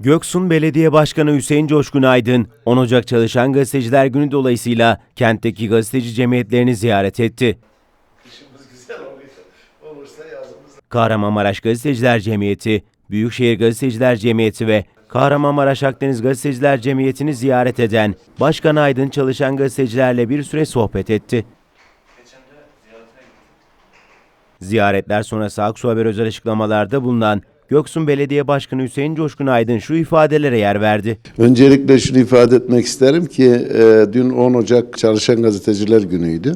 Göksun Belediye Başkanı Hüseyin Coşkun Aydın, 10 Ocak Çalışan Gazeteciler Günü dolayısıyla kentteki gazeteci cemiyetlerini ziyaret etti. Kahramanmaraş Gazeteciler Cemiyeti, Büyükşehir Gazeteciler Cemiyeti ve Kahramanmaraş Akdeniz Gazeteciler Cemiyeti'ni ziyaret eden Başkan Aydın çalışan gazetecilerle bir süre sohbet etti. Ziyaretler sonrası Aksu Haber özel açıklamalarda bulunan Göksun Belediye Başkanı Hüseyin Coşkun Aydın şu ifadelere yer verdi. Öncelikle şunu ifade etmek isterim ki e, dün 10 Ocak Çalışan Gazeteciler Günü'ydü.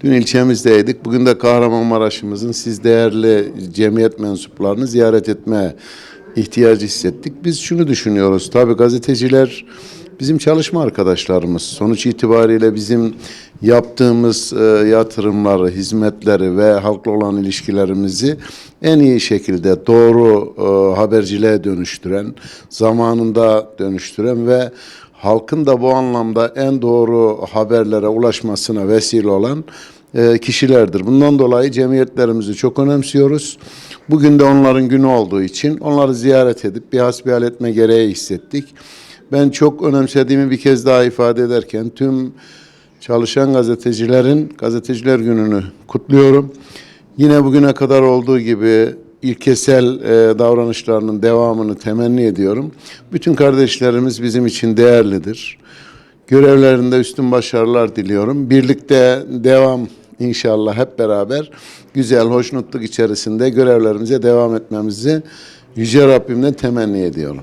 Dün ilçemizdeydik. Bugün de Kahramanmaraş'ımızın siz değerli cemiyet mensuplarını ziyaret etme ihtiyacı hissettik. Biz şunu düşünüyoruz. Tabii gazeteciler bizim çalışma arkadaşlarımız. Sonuç itibariyle bizim yaptığımız e, yatırımları, hizmetleri ve halkla olan ilişkilerimizi en iyi şekilde doğru e, haberciliğe dönüştüren, zamanında dönüştüren ve halkın da bu anlamda en doğru haberlere ulaşmasına vesile olan e, kişilerdir. Bundan dolayı cemiyetlerimizi çok önemsiyoruz. Bugün de onların günü olduğu için onları ziyaret edip bir hasbihal etme gereği hissettik. Ben çok önemsediğimi bir kez daha ifade ederken tüm çalışan gazetecilerin gazeteciler gününü kutluyorum. Yine bugüne kadar olduğu gibi ilkesel e, davranışlarının devamını temenni ediyorum. Bütün kardeşlerimiz bizim için değerlidir. Görevlerinde üstün başarılar diliyorum. Birlikte devam inşallah hep beraber güzel, hoşnutluk içerisinde görevlerimize devam etmemizi Yüce Rabbimden temenni ediyorum.